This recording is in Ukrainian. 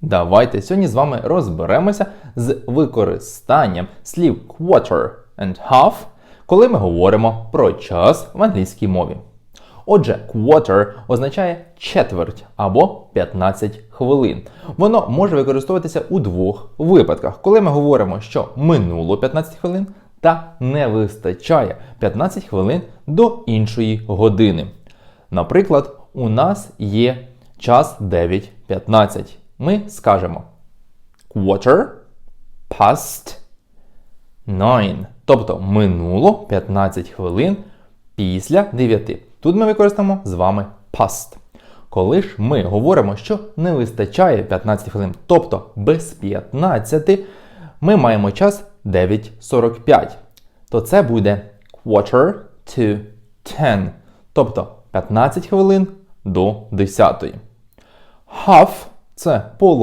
Давайте сьогодні з вами розберемося з використанням слів quarter and half, коли ми говоримо про час в англійській мові. Отже, quarter означає четверть або 15 хвилин. Воно може використовуватися у двох випадках, коли ми говоримо, що минуло 15 хвилин та не вистачає 15 хвилин до іншої години. Наприклад, у нас є час 9.15. Ми скажемо quarter past nine. Тобто минуло 15 хвилин після 9. Тут ми використаємо з вами past. Коли ж ми говоримо, що не вистачає 15 хвилин, тобто без 15, ми маємо час 9.45. То це буде quarter to 10, тобто 15 хвилин до 10. Half – це половина.